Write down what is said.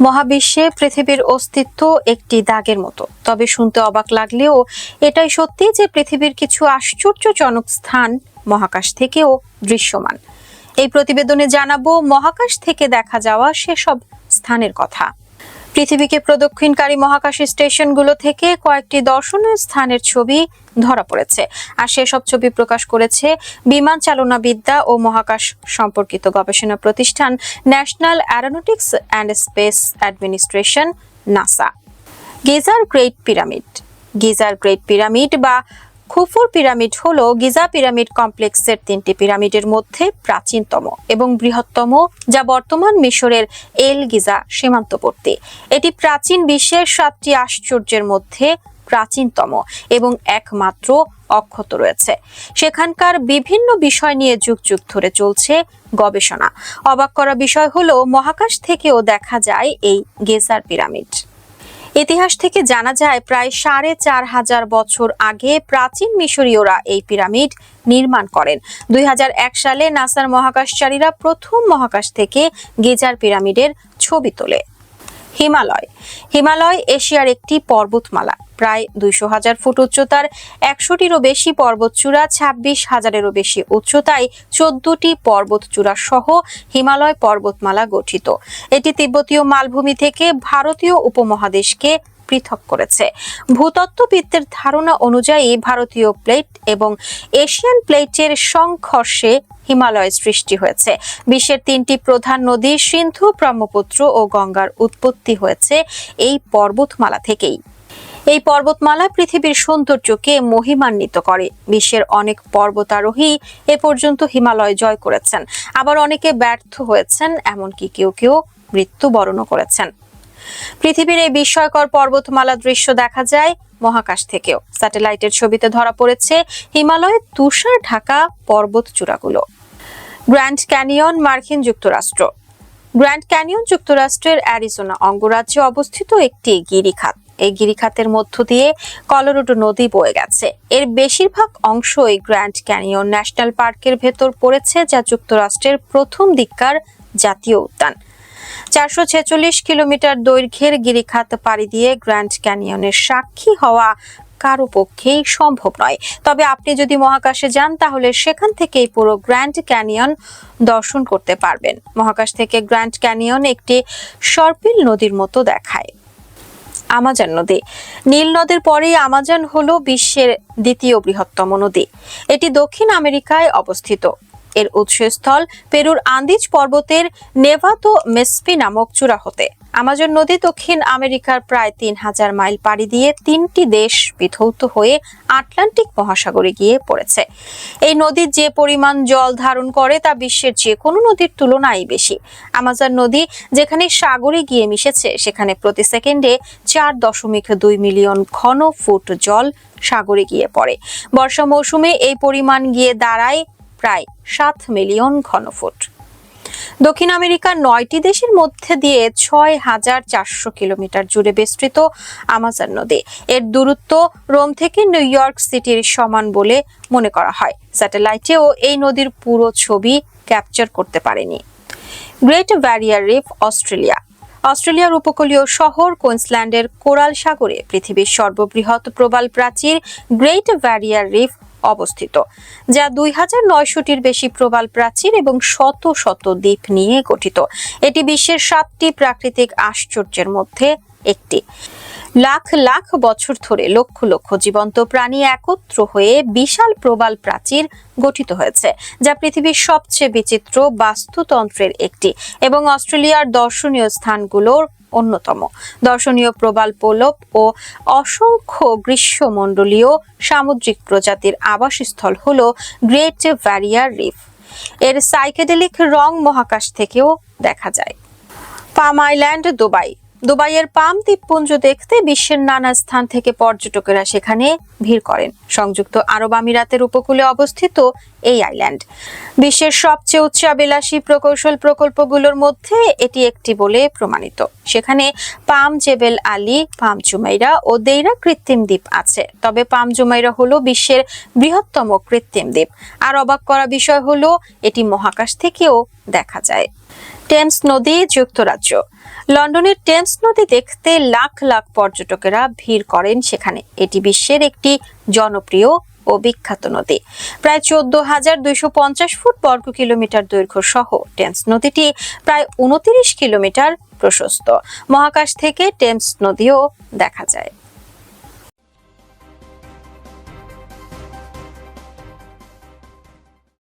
মহাবিশ্বে পৃথিবীর অস্তিত্ব একটি দাগের মতো। তবে শুনতে অবাক লাগলেও এটাই সত্যি যে পৃথিবীর কিছু আশ্চর্যজনক স্থান মহাকাশ থেকেও দৃশ্যমান। এই প্রতিবেদনে জানাব, মহাকাশ থেকে দেখা যাওয়া সেসব স্থানের কথা। পৃথিবীকে প্রদক্ষিণকারী মহাকাশ স্টেশনগুলো থেকে কয়েকটি দর্শনীয় স্থানের ছবি ধরা পড়েছে। আর সেসব ছবি প্রকাশ করেছে বিমান চালনাবিদ্যা ও মহাকাশ সম্পর্কিত গবেষণা প্রতিষ্ঠান National Aeronautics and Space Administration, NASA. Geyser great pyramid. গিজার গ্রেট পিরামিড বা খুফুর পিরামিড হল গিজা পিরামিড কমপ্লেক্সের তিনটি পিরামিডের মধ্যে প্রাচীনতম এবং বৃহত্তম, যা বর্তমান মিশরের এল গিজা সীমান্তবর্তী। এটি প্রাচীন বিশ্বের সাতটি আশ্চর্যের মধ্যে প্রাচীনতম এবং একমাত্র অক্ষত রয়েছে। সেখানকার বিভিন্ন বিষয় নিয়ে যুগ যুগ ধরে চলছে গবেষণা। অবাক করা বিষয় হলো, মহাকাশ থেকেও দেখা যায় এই গেজার পিরামিড। ইতিহাস থেকে জানা যায়, প্রায় সাড়ে চার হাজার বছর আগে প্রাচীন মিশরীয়রা এই পিরামিড নির্মাণ করেন। দুই হাজার এক সালে নাসার মহাকাশচারীরা প্রথম মহাকাশ থেকে গিজার পিরামিডের ছবি তোলে। হিমালয়। হিমালয় এশিয়ার একটি পর্বতমালা। প্রায় দুইশো হাজার ফুট উচ্চতার একশোটিরও বেশি পর্বতচূড়া, ছাব্বিশ হাজারেরও বেশি উচ্চতায় চোদ্দটি পর্বতচূড়া সহ হিমালয় পর্বতমালা গঠিত। এটি তিব্বতীয় মালভূমি থেকে ভারতীয় উপমহাদেশকে পৃথক করেছে। ভূতত্ত্ববিদদের ধারণা অনুযায়ী ভারতীয় প্লেট এবং এশিয়ান প্লেটের সংঘর্ষে হিমালয় সৃষ্টি হয়েছে। বিশ্বের তিনটি প্রধান নদী সিন্ধু, ব্রহ্মপুত্র ও গঙ্গার উৎপত্তি হয়েছে এই পর্বতমালা থেকেই। এই পর্বতমালা পৃথিবীর সৌন্দর্যকে মহিমান্বিত করে। বিশ্বের অনেক পর্বতারোহী এ পর্যন্ত হিমালয় জয় করেছেন। আবার অনেকে ব্যর্থ হয়েছেন, এমনকি কেউ কেউ মৃত্যুবরণও করেছেন। পৃথিবীর এই বিস্ময়কর পর্বতমালা দৃশ্য দেখা যায় মহাকাশ থেকেও। স্যাটেলাইটের ছবিতে ধরা পড়েছে হিমালয়ের তুষার ঢাকা পর্বত চূড়াগুলো। গ্র্যান্ড ক্যানিয়ন মার্কিন যুক্তরাষ্ট্র। গ্র্যান্ড ক্যানিয়ন যুক্তরাষ্ট্রের অ্যারিজোনা অঙ্গরাজ্যে অবস্থিত একটি গিরিখাত। এই গিরিখাতের মধ্য দিয়ে কলোরাডো নদী বয়ে গেছে। এর বেশিরভাগ অংশই গ্র্যান্ড ক্যানিয়ন ন্যাশনাল পার্কের ভেতর পড়েছে, যা যুক্তরাষ্ট্রের প্রথম দিককার জাতীয় উদ্যান। চারশো ছেচল্লিশ কিলোমিটার দৈর্ঘ্যের গিরিখাত পাড়ি দিয়ে গ্র্যান্ড ক্যানিয়নের সাক্ষী হওয়া কারও পক্ষেই সম্ভব নয়। তবে আপনি যদি মহাকাশে যান, তাহলে সেখান থেকেই পুরো গ্র্যান্ড ক্যানিয়ন দর্শন করতে পারবেন। মহাকাশ থেকে গ্র্যান্ড ক্যানিয়ন একটি সর্পিল নদীর মতো দেখায়। আমাজন নদী। নীল নদের পরেই আমাজন হলো বিশ্বের দ্বিতীয় বৃহত্তম নদী। এটি দক্ষিণ আমেরিকায় অবস্থিত। এর উৎসস্থল পেরুর আন্দিজ পর্বতের নেভাতো মেসপি নামক চূড়াহতে। আমাজন নদী দক্ষিণ আমেরিকার প্রায় তিন হাজার মাইল পাড়ি দিয়ে তিনটি দেশ বিধৌত হয়ে আটলান্টিক মহাসাগরে গিয়ে পড়েছে। এই নদীর যে পরিমাণ জল ধারণ করে তা বিশ্বের যে কোনো নদীর তুলনায় বেশি। আমাজন নদী যেখানে সাগরে গিয়ে মিশেছে, সেখানে প্রতি সেকেন্ডে চার দশমিক দুই মিলিয়ন ঘন ফুট জল সাগরে গিয়ে পড়ে। বর্ষা মৌসুমে এই পরিমাণ গিয়ে দাঁড়ায় প্রায় সাত মিলিয়ন ঘনফুট। দক্ষিণ আমেরিকার নয়টি দেশের মধ্যে দিয়ে ছয় হাজার চারশো কিলোমিটার জুড়ে বিস্তৃত আমাজন নদী। এর দূরত্ব রোম থেকে নিউ ইয়র্ক সিটির সমান বলে মনে করা হয়। স্যাটেলাইটেও এই নদীর পুরো ছবি ক্যাপচার করতে পারেনি। Great Barrier Reef, Australia. অস্ট্রেলিয়ার উপকূলীয় শহর কুইন্সল্যান্ডের কোরাল সাগরে পৃথিবীর সর্ববৃহৎ প্রবাল প্রাচীর গ্রেট ব্যারিয়ার রিফ অবস্থিত, যা দুই হাজার নয়শোটির বেশি প্রবাল প্রাচীর এবং শত শত দ্বীপ নিয়ে গঠিত। এটি বিশ্বের সাতটি প্রাকৃতিক আশ্চর্যের মধ্যে একটি। লাখ লাখ বছর ধরে লক্ষ লক্ষ জীবন্ত প্রাণী একত্র হয়ে বিশাল প্রবাল প্রাচীর গঠিত হয়েছে, যা পৃথিবীর সবচেয়ে বিচিত্র বাস্তুতন্ত্রের একটি এবং অস্ট্রেলিয়ার দর্শনীয় স্থানগুলোর অন্যতম। দর্শনীয় প্রবাল পোলপ ও অসংখ্য গ্রীষ্মমণ্ডলীয় সামুদ্রিক প্রজাতির আবাসস্থল হল গ্রেট ভ্যারিয়ার রিফ। এর সাইকেডেলিক রং মহাকাশ থেকেও দেখা যায়। Palm Island, Dubai. দুবাইয়ের পাম দ্বীপপুঞ্জ দেখতে বিশ্বের নানা স্থান থেকে পর্যটকেরা সেখানে ভিড় করেন। সংযুক্ত আরব আমিরাতের উপকূলে অবস্থিত এই আইল্যান্ড। বিশ্বের সবচেয়ে উচ্চাবিলাসী প্রকৌশল প্রকল্পগুলোর মধ্যে এটি একটি বলে প্রমাণিত। সেখানে পাম জেবেল আলী, পাম জুমাইরা ও দেইরা কৃত্রিম দ্বীপ আছে। তবে পাম জুমাইরা হলো বিশ্বের বৃহত্তম কৃত্রিম দ্বীপ। আর অবাক করা বিষয় হলো, এটি মহাকাশ থেকেও দেখা যায়। টেমস নদী যুক্তরাজ্য। লন্ডনের টেমস নদী দেখতে লাখ লাখ পর্যটকেরা ভিড় করেন সেখানে। এটি বিশ্বের একটি জনপ্রিয় ও বিখ্যাত নদী। প্রায় চোদ্দ হাজার দুইশো পঞ্চাশ ফুট বর্গ কিলোমিটার দৈর্ঘ্য সহ টেমস নদীটি প্রায় উনত্রিশ কিলোমিটার প্রশস্ত। মহাকাশ থেকে টেমস নদীও দেখা যায়।